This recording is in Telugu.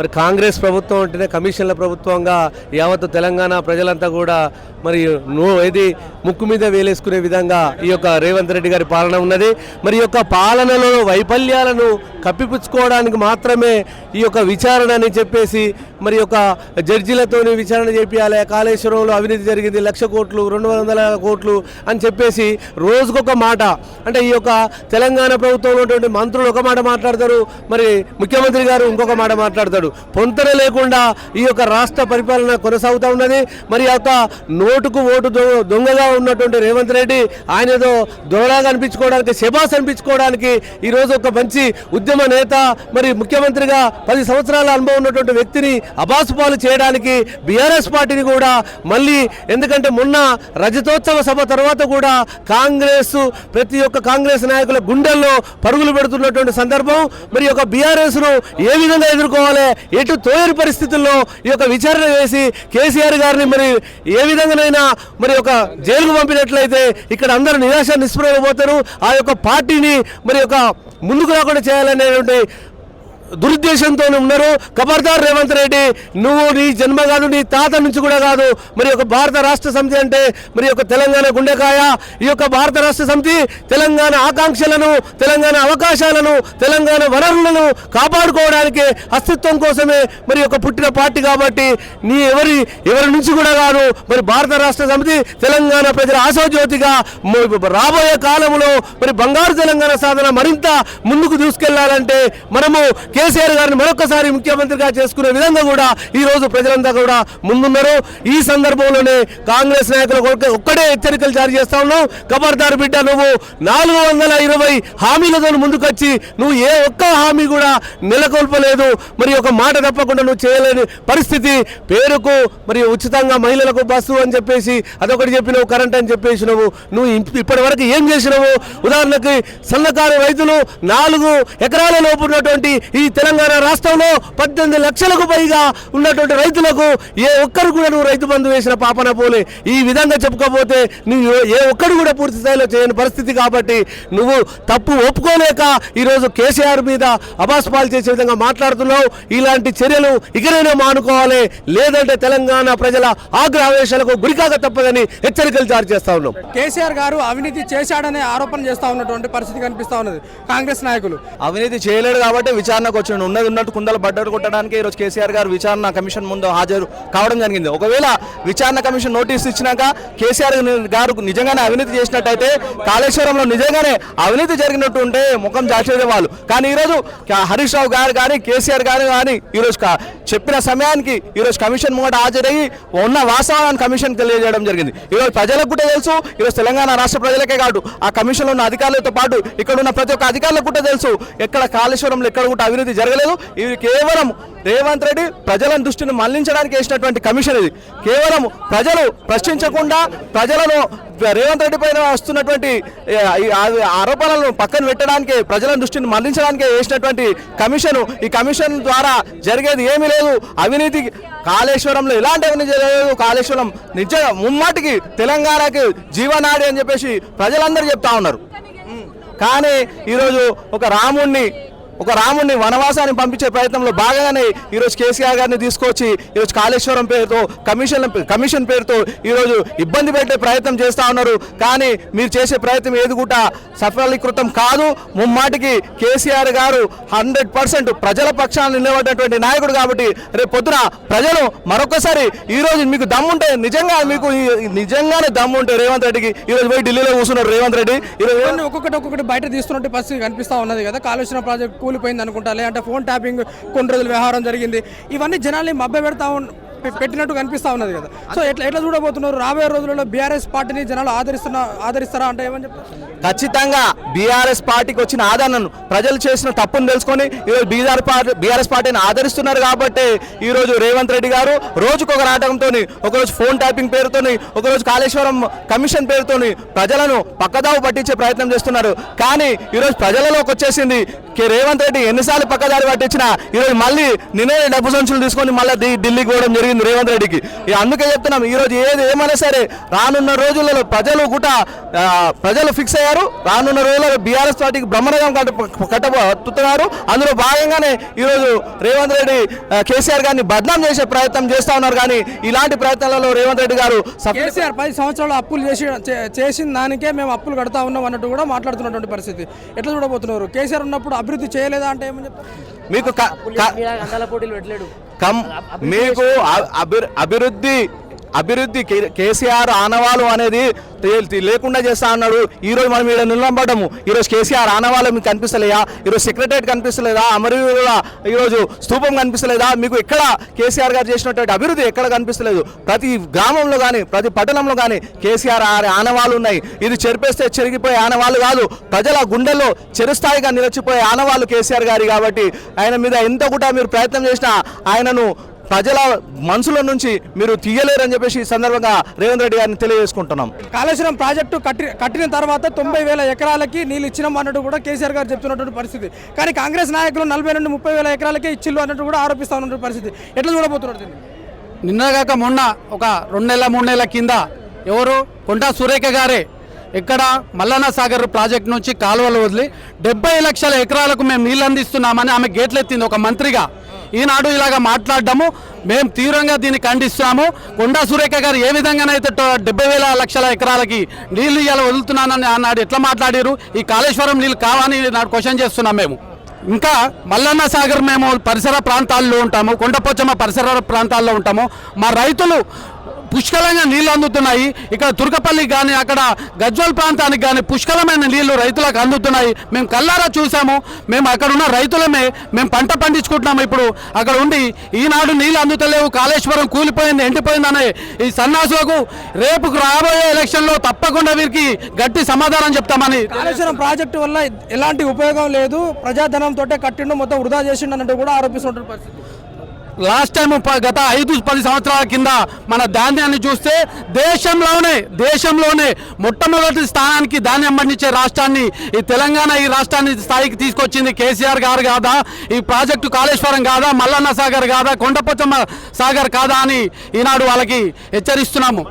మరి కాంగ్రెస్ ప్రభుత్వం అంటేనే కమిషన్ల ప్రభుత్వంగా యావత్ తెలంగాణ ప్రజలంతా కూడా మరి నో ఇది ముక్కు మీద వేలేసుకునే విధంగా ఈ యొక్క రేవంత్ రెడ్డి గారి పాలన ఉన్నది. మరి ఈ యొక్క పాలనలో వైఫల్యాలను కప్పిపుచ్చుకోవడానికి మాత్రమే ఈ యొక్క విచారణ అని చెప్పేసి మరి యొక్క జడ్జిలతోని విచారణ చేపియాలి కాళేశ్వరంలో అవినీతి జరిగింది లక్ష కోట్లు రెండు వందల కోట్లు అని చెప్పేసి రోజుకొక మాట. అంటే ఈ యొక్క తెలంగాణ ప్రభుత్వంలో ఉన్నటువంటి మంత్రులు ఒక మాట మాట్లాడతారు మరి ముఖ్యమంత్రి గారు ఇంకొక మాట మాట్లాడతాడు. పొంతన లేకుండా ఈ యొక్క రాష్ట్ర పరిపాలన కొనసాగుతూ ఉన్నది. మరి యొక్క నోటుకు ఓటు దొ- దొంగగా ఉన్నటువంటి రేవంత్ రెడ్డి ఆయన ఏదో దొరలాగా అనిపించుకోవడానికి శబాస్ అనిపించుకోవడానికి ఈరోజు ఒక మంచి ఉద్యమ నేత మరి ముఖ్యమంత్రిగా పది సంవత్సరాల అనుభవం ఉన్నటువంటి వ్యక్తిని అబాసుపాలు చేయడానికి బీఆర్ఎస్ పార్టీని కూడా మళ్ళీ ఎందుకంటే మొన్న రజతోత్సవ సభ తర్వాత కూడా కాంగ్రెస్ ప్రతి ఒక్క కాంగ్రెస్ నాయకుల గుండెల్లో పరుగులు పెడుతున్నటువంటి సందర్భం. మరి ఒక బీఆర్ఎస్ను బీఆర్ఎస్ను ఏ విధంగా ఎదుర్కోవాలి? ఎటు తోయని పరిస్థితుల్లో ఈ యొక్క విచారణ చేసి కేసీఆర్ గారిని మరి ఏ విధంగానైనా మరి ఒక జైలుకు పంపినట్లయితే ఇక్కడ అందరూ నిరాశ నిస్పృహలు పోతారు. ఆ యొక్క పార్టీని మరి ఒక ముందుకు రాకుండా చేయాలనేటువంటి దురుద్దేశంతో ఉన్నారు. ఖబర్దార్ రేవంత్ రెడ్డి నువ్వు నీ జన్మ కాదు నీ తాత నుంచి కూడా కాదు. మరి యొక్క భారత రాష్ట్ర సమితి అంటే మరి యొక్క తెలంగాణ గుండెకాయ. ఈ యొక్క భారత రాష్ట్ర సమితి తెలంగాణ ఆకాంక్షలను తెలంగాణ అవకాశాలను తెలంగాణ వనరులను కాపాడుకోవడానికి అస్తిత్వం కోసమే మరి యొక్క పుట్టిన పార్టీ కాబట్టి నీ ఎవరి ఎవరి నుంచి కూడా కాదు. మరి భారత రాష్ట్ర సమితి తెలంగాణ ప్రజల ఆశాజ్యోతిగా రాబోయే కాలంలో మరి బంగారు తెలంగాణ సాధన మరింత ముందుకు తీసుకెళ్ళాలంటే మనము కేసీఆర్ గారిని మరొకసారి ముఖ్యమంత్రిగా చేసుకునే విధంగా కూడా ఈ రోజు ప్రజలంతా కూడా ముందున్నారు. ఈ సందర్భంలోనే కాంగ్రెస్ నాయకులు ఒక్కడే హెచ్చరికలు జారీ చేస్తా ఉన్నావు ఖబర్దార్ బిడ్డ నువ్వు నాలుగు వందల ఇరవై హామీలతో ముందుకొచ్చి నువ్వు ఏ ఒక్క హామీ కూడా నెలకొల్పలేదు. మరి ఒక మాట తప్పకుండా నువ్వు చేయలేని పరిస్థితి. పేరుకు మరి ఉచితంగా మహిళలకు బస్సు అని చెప్పేసి అదొకటి చెప్పినావు కరెంట్ అని చెప్పేసినావు. నువ్వు నువ్వు ఇప్పటి వరకు ఏం చేసినావు? ఉదాహరణకి సన్నకారు రైతులు నాలుగు ఎకరాల లోపు ఉన్నటువంటి ఈ తెలంగాణ రాష్ట్రంలో పద్దెనిమిది లక్షలకు పైగా ఉన్నటువంటి రైతులకు ఏ ఒక్కరు కూడా నువ్వు రైతు బంధు వేసిన పాపన పోలే ఈ విధంగా చెప్పుకోపోతే నువ్వు ఏ ఒక్కడు కూడా పూర్తి స్థాయిలో చేయని పరిస్థితి కాబట్టి నువ్వు తప్పు ఒప్పుకోలేక ఈరోజు కేసీఆర్ మీద అబాస్పాలు చేసే విధంగా మాట్లాడుతున్నావు. ఇలాంటి చర్యలు ఇకనైనా మానుకోవాలి. లేదంటే తెలంగాణ ప్రజల ఆగ్రహావేశాలకు గురికాక తప్పదని హెచ్చరికలు జారీ చేస్తా ఉన్నాం. కేసీఆర్ గారు అవినీతి చేశాడనే ఆరోపణ చేస్తా ఉన్నటువంటి పరిస్థితి కనిపిస్తా ఉన్నది కాంగ్రెస్ నాయకులు. అవినీతి చేయలేడు కాబట్టి విచారణకు వచ్చిండు ఉన్నది ఉన్నట్టు కుందలు బడ్డలు కొట్టడానికి ఈరోజు కేసీఆర్ గారు విచారణ కమిషన్ ముందు హాజరు కావడం జరిగింది. ఒకవేళ విచారణ కమిషన్ నోటీస్ ఇచ్చినాక కేసీఆర్ గారు నిజంగానే అవినీతి చేసినట్టయితే కాళేశ్వరంలో నిజంగానే అవినీతి జరిగినట్టు ఉంటే ముఖం దాచేదే వాళ్ళు. కానీ ఈరోజు హరీష్ రావు గారు కానీ కేసీఆర్ గారు కానీ ఈరోజు చెప్పిన సమయానికి ఈరోజు కమిషన్ ముంగట హాజరయ్యి ఉన్న వాస్తవాన్ని కమిషన్ తెలియజేయడం జరిగింది. ఈరోజు ప్రజలకు కూడా తెలుసు ఈరోజు తెలంగాణ రాష్ట్ర ప్రజలకే కాదు ఆ కమిషన్లో ఉన్న అధికారులతో పాటు ఇక్కడ ఉన్న ప్రతి ఒక్క అధికారులకు కూడా తెలుసు ఎక్కడ కాళేశ్వరంలో ఎక్కడ కూడా అభివృద్ధి జరగలేదు. ఇది కేవలం రేవంత్ రెడ్డి ప్రజల దృష్టిని మళ్ళించడానికి వేసినటువంటి కమిషన్ ఇది. కేవలం ప్రజలు ప్రశ్నించకుండా ప్రజలను రేవంత్ రెడ్డి పైన వస్తున్నటువంటి ఆరోపణలను పక్కన పెట్టడానికి ప్రజల దృష్టిని మళ్ళించడానికి వేసినటువంటి కమిషన్. ఈ కమిషన్ ద్వారా జరిగేది ఏమీ లేదు. అవినీతి కాళేశ్వరంలో ఎలాంటి అవినీతి జరగలేదు. కాళేశ్వరం నిజ ముమ్మాటికి తెలంగాణకి జీవనాడి అని చెప్పేసి ప్రజలందరూ చెప్తా ఉన్నారు. కానీ ఈరోజు ఒక రాముణ్ణి ఒక రాముడిని వనవాసాన్ని పంపించే ప్రయత్నంలో భాగంగానే ఈరోజు కేసీఆర్ గారిని తీసుకొచ్చి ఈరోజు కాళేశ్వరం పేరుతో కమిషన్ కమిషన్ పేరుతో ఈరోజు ఇబ్బంది పెట్టే ప్రయత్నం చేస్తూ ఉన్నారు. కానీ మీరు చేసే ప్రయత్నం ఏది కూడా సఫలీకృతం కాదు. ముమ్మాటికి కేసీఆర్ గారు హండ్రెడ్ పర్సెంట్ ప్రజల పక్షాన్ని నిలబడినటువంటి నాయకుడు కాబట్టి రేపు పొద్దున ప్రజలు మరొకసారి ఈ రోజు మీకు దమ్ముంటే నిజంగా మీకు నిజంగానే దమ్ముంటే రేవంత్ రెడ్డికి ఈరోజు పోయి ఢిల్లీలో కూర్చున్నారు రేవంత్ రెడ్డి. ఈరోజు ఒక్కొక్కటి ఒక్కొక్కటి బయట తీస్తున్నట్టు పరిస్థితి కనిపిస్తా ఉన్నది కదా. కాళేశ్వరం ప్రాజెక్టు కూలిపోయింది అనుకుంటా లేదంటే ఫోన్ ట్యాపింగ్ కొన్ని రోజులు వ్యవహారం జరిగింది. ఇవన్నీ జనాల్ని మభ్య పెడతా పెట్టినట్టు కనిపిస్తా ఉన్నది కదా. సో ఎట్లా ఎట్లా చూడబోతున్నారు? రాబోయే రోజులలో బీఆర్ఎస్ పార్టీని జనాలు ఆదరిస్తున్న ఆదరిస్తారా అంటే ఏమని చెప్తారు? ఖచ్చితంగా బీఆర్ఎస్ పార్టీకి వచ్చిన ఆదరణను ప్రజలు చేసిన తప్పును తెలుసుకొని ఈరోజు బీఆర్ పార్టీ బీఆర్ఎస్ పార్టీని ఆదరిస్తున్నారు కాబట్టి ఈరోజు రేవంత్ రెడ్డి గారు రోజుకొక నాటకంతో ఒకరోజు ఫోన్ ట్యాపింగ్ పేరుతోని ఒకరోజు కాళేశ్వరం కమిషన్ పేరుతోని ప్రజలను పక్కదావు పట్టించే ప్రయత్నం చేస్తున్నారు. కానీ ఈరోజు ప్రజలలోకి వచ్చేసింది కే రేవంత్ రెడ్డి. ఎన్నిసార్లు పక్కదారి పట్టించినా ఈరోజు మళ్ళీ నిన్నే డబ్బు సంచులు తీసుకొని మళ్ళీ ఢిల్లీకి పోవడం జరిగింది. జరిగింది రేవంత్ రెడ్డికి. అందుకే చెప్తున్నాం ఈ రోజు ఏది ఏమైనా సరే రానున్న రోజులలో ప్రజలు కూడా ప్రజలు ఫిక్స్ అయ్యారు. రానున్న రోజుల్లో బీఆర్ఎస్ పార్టీకి బ్రహ్మరథం కట్ట కట్టబోతున్నారు అందులో భాగంగానే ఈరోజు రేవంత్ రెడ్డి కేసీఆర్ గారిని బద్నాం చేసే ప్రయత్నం చేస్తా ఉన్నారు. కానీ ఇలాంటి ప్రయత్నాలలో రేవంత్ రెడ్డి గారు కేసీఆర్ పది సంవత్సరాలు అప్పులు చేసి చేసిన దానికే మేము అప్పులు కడతా ఉన్నాం అన్నట్టు కూడా మాట్లాడుతున్నటువంటి పరిస్థితి. ఎట్లా చూడబోతున్నారు? కేసీఆర్ ఉన్నప్పుడు అభివృద్ధి చేయలేదా అంటే ఏమని చెప్తారు? మీకు మీకు అభివృద్ధి అభివృద్ధి కేసీఆర్ ఆనవాలు అనేది లేకుండా చేస్తా అన్నాడు. ఈరోజు మనం ఇక్కడ నిలబడము ఈరోజు కేసీఆర్ ఆనవాళ్ళు మీకు కనిపిస్తలేదా ఈరోజు సెక్రటరేట్ కనిపిస్తలేదా? అమరవీరుల ఈరోజు స్థూపం కనిపిస్తలేదా? మీకు ఎక్కడ కేసీఆర్ గారు చేసినటువంటి అభివృద్ధి ఎక్కడ కనిపిస్తలేదు? ప్రతి గ్రామంలో కానీ ప్రతి పట్టణంలో కానీ కేసీఆర్ ఆ- ఆనవాళ్ళు ఉన్నాయి. ఇది చెరిపేస్తే చెరిగిపోయే ఆనవాళ్ళు కాదు. ప్రజల గుండెల్లో చిరస్థాయిగా నిలిచిపోయే ఆనవాళ్ళు కేసీఆర్ గారి కాబట్టి ఆయన మీద ఎంత కూడా మీరు ప్రయత్నం చేసినా ఆయనను ప్రజల మనసుల నుంచి మీరు తీయలేరని చెప్పేసి ఈ సందర్భంగా రేవంత్ రెడ్డి గారిని తెలియజేసుకుంటున్నాం. కాళేశ్వరం ప్రాజెక్టు కట్టి కట్టిన తర్వాత తొంభై వేల ఎకరాలకి నీళ్ళు ఇచ్చినాం అన్నట్టు కూడా కేసీఆర్ గారు చెప్తున్నటువంటి పరిస్థితి. కానీ కాంగ్రెస్ నాయకులు నలభై నుండి ముప్పై వేల ఎకరాలకే ఇచ్చిల్లు అన్నట్టు కూడా ఆరోపిస్తా ఉన్నటువంటి పరిస్థితి. ఎట్లా చూడబోతున్నారు నిన్నగాక మొన్న ఒక రెండు నెలల మూడు నెలల కింద ఎవరు? కొండా సురేఖ గారే ఇక్కడ మల్లన్న సాగర్ ప్రాజెక్ట్ నుంచి కాలువలు వదిలి డెబ్బై లక్షల ఎకరాలకు మేము నీళ్ళు అందిస్తున్నామని ఆమె గేట్లు ఎత్తింది ఒక మంత్రిగా. ఈనాడు ఇలాగ మాట్లాడడము మేము తీవ్రంగా దీన్ని ఖండిస్తున్నాము. కొండా సురేఖ గారు ఏ విధంగానైతే డెబ్బై వేల లక్షల ఎకరాలకి నీళ్ళు ఇవాళ వదులుతున్నానని ఆనాడు ఎట్లా మాట్లాడారు? ఈ కాళేశ్వరం నీళ్ళు కావని నాడు క్వశ్చన్ చేస్తున్నాం మేము. ఇంకా మల్లన్న సాగర్ మేము పరిసర ప్రాంతాల్లో ఉంటాము కొండపోచమ్మ పరిసర ప్రాంతాల్లో ఉంటాము. మా రైతులు పుష్కలంగా నీళ్ళు అందుతున్నాయి. ఇక్కడ తుర్కపల్లి కానీ అక్కడ గజ్వల్ ప్రాంతానికి కానీ పుష్కలమైన నీళ్ళు రైతులకు అందుతున్నాయి. మేము కల్లారా చూసాము మేము అక్కడ ఉన్న రైతులమే. మేము పంట పండించుకుంటున్నాము ఇప్పుడు. అక్కడ ఉండి ఈనాడు నీళ్ళు అందుతలేవు. కాళేశ్వరం కూలిపోయింది ఎండిపోయిందనే ఈ సన్నాసులకు రేపు రాబోయే ఎలక్షన్లో తప్పకుండా వీరికి గట్టి సమాధానం చెప్తామని. కాళేశ్వరం ప్రాజెక్టు వల్ల ఎలాంటి ఉపయోగం లేదు. ప్రజాధనంతో కట్టిండు మొత్తం వృధా చేసిండు అన్నట్టు కూడా ఆరోపిస్తున్నటువంటి పరిస్థితి. లాస్ట్ టైం గత ఐదు పది సంవత్సరాల కింద మన ధాన్యాన్ని చూస్తే దేశంలోనే దేశంలోనే మొట్టమొదటి స్థానానికి ధాన్యం పండించే రాష్ట్రాన్ని ఈ తెలంగాణ ఈ రాష్ట్రాన్ని స్థాయికి తీసుకొచ్చింది కేసీఆర్ గారు కాదా ఈ ప్రాజెక్టు కాళేశ్వరం కాదా మల్లన్న సాగర్ కాదా కొండపచ్చమ్మ సాగర్ కాదా అని ఈనాడు వాళ్ళకి హెచ్చరిస్తున్నాము.